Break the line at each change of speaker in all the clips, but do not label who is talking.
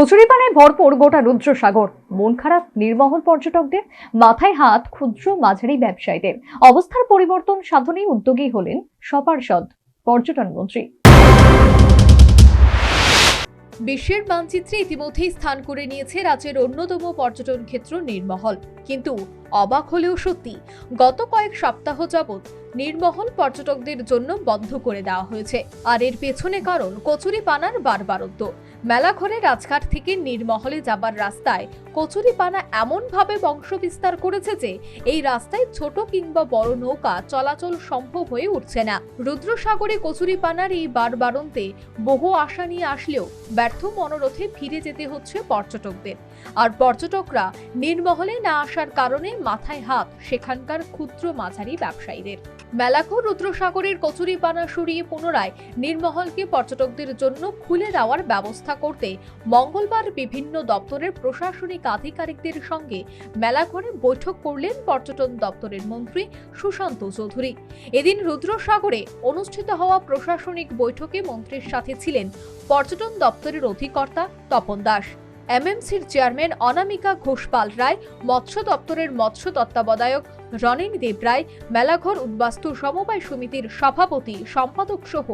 কচুরিপানায় ভরপুর গোটা রুদ্রসাগর। মন খারাপ নির্মহল পর্যটকদের মাথায় হাত ক্ষুদ্র মাঝারি ব্যবসায়ীদের। অবস্থার পরিবর্তন সাধনে উদ্যোগী হলেন সপার্ষদ পর্যটন মন্ত্রী।
বিশ্বের মানচিত্রে ইতিমধ্যেই স্থান করে নিয়েছে রাজ্যের অন্যতম পর্যটন ক্ষেত্র নির্মহল কিন্তু অবাক হলেও সত্যি, গত কয়েক সপ্তাহ যাবৎ নির্মহল পর্যটকদের জন্য বন্ধ করে দেওয়া হয়েছে। আর এর পেছনে কারণ কচুরি পানার বারবারত্ব। মেলাঘরে রাজঘাট থেকে নির্মহলে যাবার রাস্তায় কচুরি পানা এমনভাবে বংশ বিস্তার করেছে যে, এই রাস্তায় ছোট কিংবা বড় নৌকা চলাচল সম্ভব হয়ে উঠছে না। রুদ্রসাগরে কচুরি পানার এই বারবারন্তে বহু আশা নিয়ে আসলেও ব্যর্থ মনোরথে ফিরে যেতে হচ্ছে পর্যটকদের। আর পর্যটকরা নির্মহলে না আসার কারণে মাথায় হাত, সেখানকার ক্ষুদ্র মাঝারি ব্যবসায়ীদের। মেলাঘর রুদ্রসাগরের কচুরি পানা সরিয়ে পুনরায় নির্মহলকে পর্যটকদের জন্য খুলে দেওয়ার ব্যবস্থা করতে মঙ্গলবার বিভিন্ন দপ্তরের প্রশাসনিক আধিকারিকদের সঙ্গে মেলাঘরে বৈঠক করলেন পর্যটন দপ্তরের মন্ত্রী সুশান্ত চৌধুরী। এদিন রুদ্রসাগরে অনুষ্ঠিত হওয়া প্রশাসনিক বৈঠকে মন্ত্রীর সাথে ছিলেন পর্যটন দপ্তরের অধিকর্তা তপন দাস। এমএমসির চেয়ারম্যান অনামিকা ঘোষপাল রায়, মৎস্য দপ্তরের মৎস্য তত্ত্বাবধায়ক রনেন দেবরায় মেলাঘর উদ্বাস্তু সমবায় সমিতির সভাপতি সম্পাদক সহ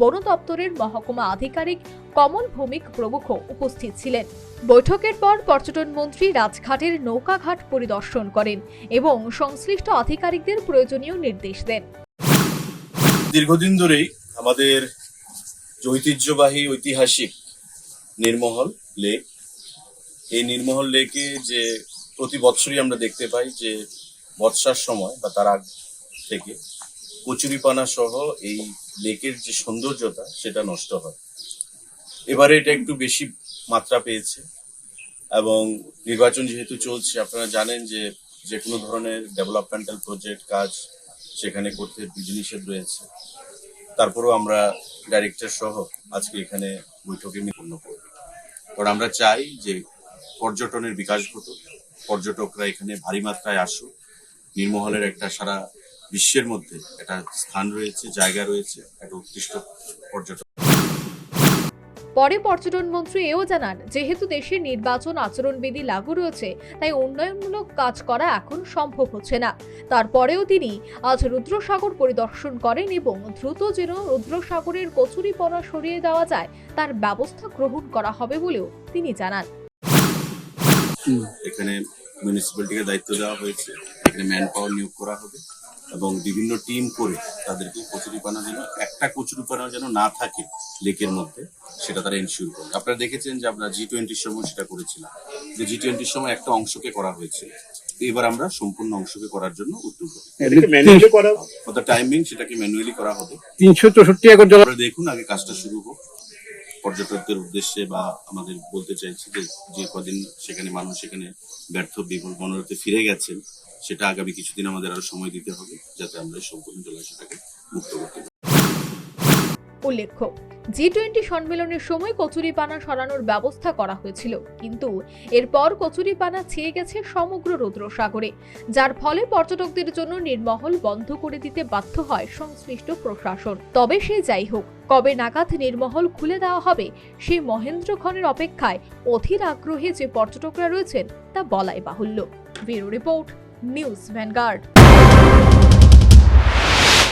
বন দপ্তরের মহকুমা আধিকারিক কমল ভৌমিক প্রমুখ উপস্থিত ছিলেন। বৈঠকের পর পর্যটন মন্ত্রী রাজঘাটের নৌকাঘাট পরিদর্শন করেন এবং সংশ্লিষ্ট আধিকারিকদের প্রয়োজনীয় নির্দেশ দেন।
দীর্ঘদিন ধরেই আমাদের ঐতিহ্যবাহী, ঐতিহাসিক নির্মহল লেক এই নির্মহল লেকে যে প্রতি বছরই আমরা দেখতে পাই যে বর্ষার সময় বা তার আগ থেকে কচুরিপানা সহ এই লেকের যে সৌন্দর্যতা, সেটা নষ্ট হয়। এবারে এটা একটু বেশি মাত্রা পেয়েছে এবং নির্বাচন যেহেতু চলছে, আপনারা জানেন যে যে কোনো ধরনের ডেভেলপমেন্টাল প্রজেক্ট কাজ সেখানে করতে বিধিনিষেধ রয়েছে। তারপরেও আমরা ডাইরেক্টর সহ আজকে এখানে বৈঠকে পূর্ণ করব কারণ আমরা চাই যে পর্যটনের বিকাশ ঘটুক, পর্যটকরা এখানে ভারী মাত্রায় আসুক, নির্মহলের একটা সারা বিশ্বের মধ্যে একটা স্থান রয়েছে, জায়গা রয়েছে, একটা উৎকৃষ্ট পর্যটন
পরে পর্যটন মন্ত্রী এও জানান, যেহেতু দেশে নির্বাচন আচরণবিধি লাগু রয়েছে, তাই উন্নয়নমূলক কাজ করা এখন সম্ভব হচ্ছে না। তারপরেও তিনি আজ রুদ্রসাগর পরিদর্শন করেন এবং দ্রুত যেন রুদ্রসাগরের কচুরিপনা সরিয়ে দেওয়া যায়, তার ব্যবস্থা গ্রহণ করা হবে বলেও তিনি জানান।
এখানে মিউনিসিপ্যালিটিকে দায়িত্ব দেওয়া হয়েছে। এখানে ম্যান পাওয়ার নিয়োগ করা হবে এবং বিভিন্ন টিম করে তাদেরকে কচুরিপানা যেন একটা কচুরিপানা যেন না থাকে লেকের মধ্যে সেটা তারা এনশিওর করবে। আপনারা দেখেছেন যে আমরা জি টোয়েন্টির সময় সেটা করেছিলাম। যে জি টোয়েন্টির সময় একটা অংশকে করা হয়েছিল তো এবার আমরা সম্পূর্ণ অংশকে করার জন্য উদ্যোগ
করা
টাইমিং সেটাকে ম্যানুয়ালি করা হবে।
তিনশো চৌষট্টি একর জল
দেখুন আগে কাজটা শুরু হোক। পর্যটকদের উদ্দেশ্যে বা আমাদের বলতে চাইছি যে যে কদিন সেখানে মানুষ সেখানে ব্যর্থ বিফল বনরাতে ফিরে গেছেন, সেটা আগামী কিছুদিন আমাদের আরও সময় দিতে হবে, যাতে আমরা এই সম্পূর্ণ জলাশয়টাকে মুক্ত করতে
উল্লেখ্য জি টোয়েন্টি সম্মেলনের সময় কচুরিপানা সরানোর ব্যবস্থা করা হয়েছিল, কিন্তু এরপর কচুরিপানা ছেয়ে গেছে সমগ্র রুদ্রসাগরে, যার ফলে পর্যটকদের জন্য নির্মহল বন্ধ করে দিতে বাধ্য হয় সংশ্লিষ্ট প্রশাসন। তবে সে যাই হোক, কবে নাগাদ নির্মহল খুলে দেওয়া হবে সেই মহেন্দ্রক্ষণের অপেক্ষায় অধীর আগ্রহে যে পর্যটকরা রয়েছেন তা বলাই বাহুল্য। Bureau report, news Vanguard.